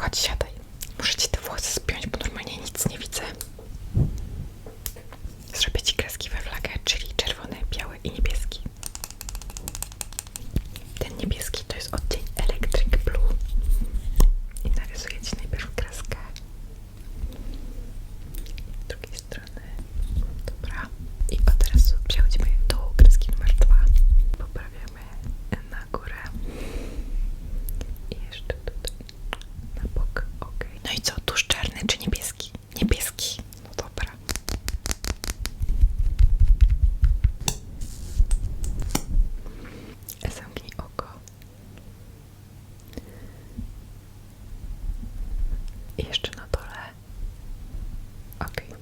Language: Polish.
勝ちじゃ Jeszcze na dole. Okej. Okay.